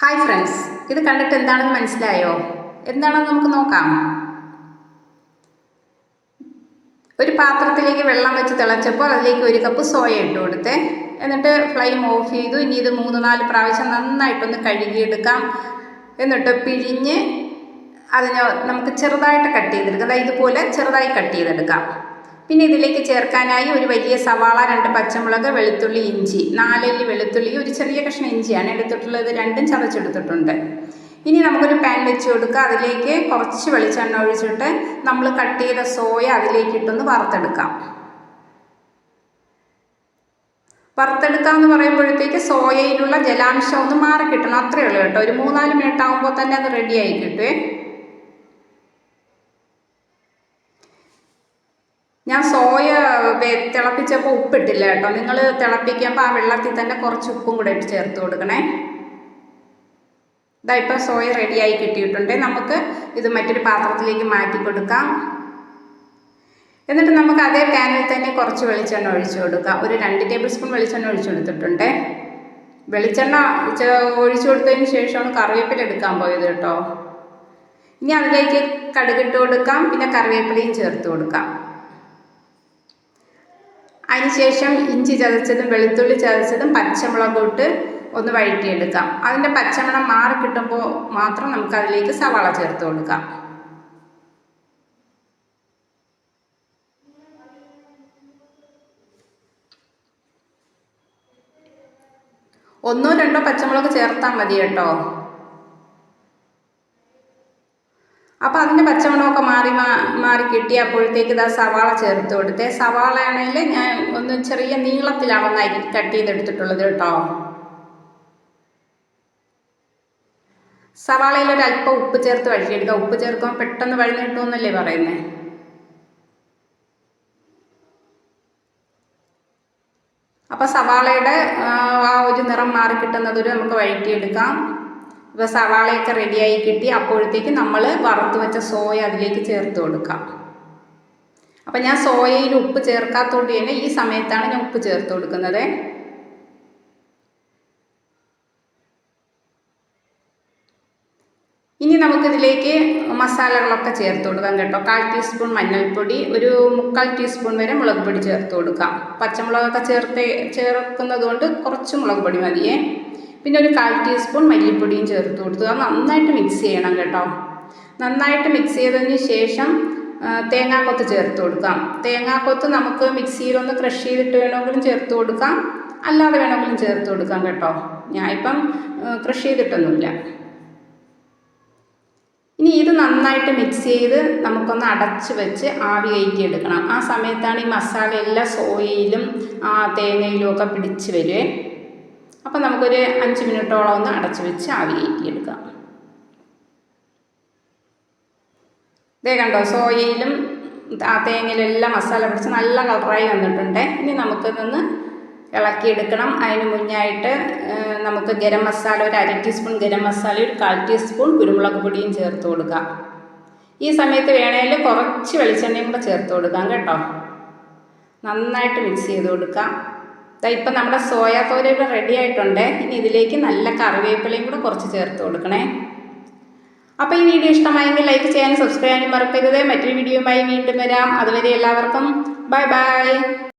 Hi friends ഇത് കണ്ടിട്ട് എന്താണെന്ന് മനസ്സിലായോ? എന്താണെന്ന് നമുക്ക് നോക്കാം. ഒരു പാത്രത്തിലേക്ക് വെള്ളം വെച്ച് തിളച്ചപ്പോൾ അതിലേക്ക് ഒരു കപ്പ് സോയ ഇട്ട് കൊടുത്തേ. എന്നിട്ട് ഫ്ലെയിം ഓഫ് ചെയ്തു. ഇനി ഇത് മൂന്ന് നാല് പ്രാവശ്യം നന്നായിട്ടൊന്ന് കഴുകിയെടുക്കാം. എന്നിട്ട് പിഴിഞ്ഞ് അതിനെ നമുക്ക് ചെറുതായിട്ട് കട്ട് ചെയ്തെടുക്കാം. അതായത് ഇതുപോലെ ചെറുതായി കട്ട് ചെയ്തെടുക്കാം. പിന്നെ ഇതിലേക്ക് ചേർക്കാനായി ഒരു വലിയ സവാള രണ്ട് പച്ചമുളക് വെളുത്തുള്ളി ഇഞ്ചി. നാലല്ലി വെളുത്തുള്ളി ഒരു ചെറിയ കഷ്ണം ഇഞ്ചിയാണ് എടുത്തിട്ടുള്ളത്. രണ്ടും ചതച്ചെടുത്തിട്ടുണ്ട്. ഇനി നമുക്കൊരു പാൻ വെച്ച് കൊടുക്കുക. അതിലേക്ക് കുറച്ച് വെളിച്ചെണ്ണ ഒഴിച്ചിട്ട് നമ്മൾ കട്ട് ചെയ്ത സോയ അതിലേക്ക് ഇട്ടൊന്ന് വറുത്തെടുക്കാം. വറുത്തെടുക്കുക എന്ന് പറയുമ്പോഴത്തേക്ക് സോയയിലുള്ള ജലാംശം ഒന്ന് മാറി കിട്ടണം. അത്രയേ ഉള്ളൂ കേട്ടോ. ഒരു മൂന്നാൽ മിനിറ്റ് ആകുമ്പോൾ തന്നെ അത് റെഡി ആയി കിട്ടുവേ ഞാൻ സോയ വെ- തിളപ്പിച്ചപ്പോൾ ഉപ്പിട്ടില്ല കേട്ടോ. നിങ്ങൾ തിളപ്പിക്കുമ്പോൾ ആ വെള്ളത്തിൽ തന്നെ കുറച്ച് ഉപ്പും കൂടെ ഇട്ട് ചേർത്ത് കൊടുക്കണേ. ഇതാ ഇപ്പോൾ സോയ റെഡിയായി കിട്ടിയിട്ടുണ്ട്. നമുക്ക് ഇത് മറ്റൊരു പാത്രത്തിലേക്ക് മാറ്റി കൊടുക്കാം. എന്നിട്ട് നമുക്ക് അതേ പാനിൽ തന്നെ കുറച്ച് വെളിച്ചെണ്ണ ഒഴിച്ചു കൊടുക്കാം. ഒരു രണ്ട് ടേബിൾ സ്പൂൺ വെളിച്ചെണ്ണ ഒഴിച്ചു കൊടുത്തിട്ടുണ്ട്. വെളിച്ചെണ്ണ ഒഴിച്ചു കൊടുത്തതിന് ശേഷമാണ് കറിവേപ്പില എടുക്കാൻ പോയത് കേട്ടോ. ഇനി അതിലേക്ക് കടുകിട്ട് കൊടുക്കാം. പിന്നെ കറിവേപ്പിലയും ചേർത്ത് കൊടുക്കാം. അതിനുശേഷം ഇഞ്ചി ചതച്ചതും വെളുത്തുള്ളി ചതച്ചതും പച്ചമുളക് ഇട്ട് ഒന്ന് വഴറ്റിയെടുക്കാം. അതിന്റെ പച്ചമണം മാറി കിട്ടുമ്പോൾ മാത്രം നമുക്ക് അതിലേക്ക് സവാള ചേർത്ത് കൊടുക്കാം. ഒന്നോ രണ്ടോ പച്ചമുളക് ചേർത്താൽ മതി കേട്ടോ. അപ്പോൾ അതിന്റെ പച്ചമണമൊക്കെ മാറി മാറി കിട്ടിയപ്പോഴത്തേക്ക് ഇതാ സവാള ചേർത്ത് കൊടുത്തേ. സവാളയാണെങ്കിൽ ഞാൻ ഒന്ന് ചെറിയ നീളത്തിലാണ് ഒന്ന് അരി കട്ട് ചെയ്തെടുത്തിട്ടുള്ളത് കേട്ടോ. സവാളയിൽ ഒരു അല്പം ഉപ്പ് ചേർത്ത് വഴിയെടുക്കുക ഉപ്പ് ചേർക്കുമ്പോൾ പെട്ടെന്ന് വഴഞ്ഞു കിട്ടുമെന്നല്ലേ പറയുന്നത് അപ്പോൾ സവാളയുടെ ആ, ഒരു നിറം മാറി കിട്ടുന്നത് നമുക്ക് വഴറ്റിയെടുക്കാം. ഇപ്പോൾ സവാളയൊക്കെ റെഡിയായി കിട്ടി അപ്പോഴത്തേക്ക് നമ്മൾ വറുത്ത് വെച്ച സോയ അതിലേക്ക് ചേർത്ത് കൊടുക്കാം അപ്പം ഞാൻ സോയയിൽ ഉപ്പ് ചേർക്കാത്തതുകൊണ്ട് തന്നെ ഈ സമയത്താണ് ഞാൻ ഉപ്പ് ചേർത്ത് കൊടുക്കുന്നത്. ഇനി നമുക്കിതിലേക്ക് മസാലകളൊക്കെ ചേർത്ത് കൊടുക്കാം കേട്ടോ. കാൽ ടീസ്പൂൺ മഞ്ഞൾപ്പൊടി ഒരു മുക്കാൽ ടീസ്പൂൺ വരെ മുളക് പൊടി ചേർത്ത് കൊടുക്കാം. പച്ചമുളകൊക്കെ ചേർത്ത് ചേർക്കുന്നത് കൊണ്ട് കുറച്ച് മുളക് പൊടി മതിയേ. പിന്നെ ഒരു കാൽ ടീസ്പൂൺ മല്ലിപ്പൊടിയും ചേർത്ത് കൊടുത്തു. അത് നന്നായിട്ട് മിക്സ് ചെയ്യണം കേട്ടോ. നന്നായിട്ട് മിക്സ് ചെയ്തതിന് ശേഷം തേങ്ങാക്കൊത്ത് ചേർത്ത് കൊടുക്കാം. തേങ്ങാക്കൊത്ത് നമുക്ക് മിക്സിയിലൊന്ന് ക്രഷ് ചെയ്തിട്ട് വേണമെങ്കിലും ചേർത്ത് കൊടുക്കാം. അല്ലാതെ വേണമെങ്കിലും ചേർത്ത് കൊടുക്കാം കേട്ടോ. ഞാൻ ഇപ്പം ക്രഷ് ചെയ്തിട്ടൊന്നുമില്ല. ഇനി ഇത് നന്നായിട്ട് മിക്സ് ചെയ്ത് നമുക്കൊന്ന് അടച്ച് വെച്ച് ആവി കയറ്റി എടുക്കണം. ആ സമയത്താണ് ഈ മസാല എല്ലാ സോയയിലും ആ തേങ്ങയിലും ഒക്കെ പിടിച്ച് വരുവേ. അപ്പം നമുക്കൊരു അഞ്ച് മിനിറ്റോളം ഒന്ന് അടച്ചു വെച്ച് ആവി കയറ്റി എടുക്കാം ഇതേ കണ്ടോ സോയയിലും ആ തേങ്ങയിലും എല്ലാം മസാല പിടിച്ച് നല്ല കളറായി വന്നിട്ടുണ്ട്. ഇനി നമുക്ക് നിന്ന് ഇളക്കിയെടുക്കണം. അതിന് മുന്നായിട്ട് നമുക്ക് ഗരം മസാല ഒരു അര ടീസ്പൂൺ ഗരം മസാല ഒരു കാൽ ടീസ്പൂൺ കുരുമുളക് പൊടിയും ചേർത്ത് കൊടുക്കാം ഈ സമയത്ത് വേണേൽ കുറച്ച് വെളിച്ചെണ്ണയും കൂടെ ചേർത്ത് കൊടുക്കാം കേട്ടോ. നന്നായിട്ട് മിക്സ് ചെയ്ത് കൊടുക്കാം. ഇപ്പം നമ്മുടെ സോയാ തോരയൊക്കെ റെഡി ആയിട്ടുണ്ട്. ഇനി ഇതിലേക്ക് നല്ല കറിവേപ്പിലയും കൂടെ കുറച്ച് ചേർത്ത് കൊടുക്കണേ. അപ്പോൾ ഈ വീഡിയോ ഇഷ്ടമായെങ്കിൽ ലൈക്ക് ചെയ്യാനും സബ്സ്ക്രൈബ് ചെയ്യാനും മറക്കരുത്. മറ്റൊരു വീഡിയോയുമായി വീണ്ടും വരാം. അതുവരെ എല്ലാവർക്കും ബൈ ബൈ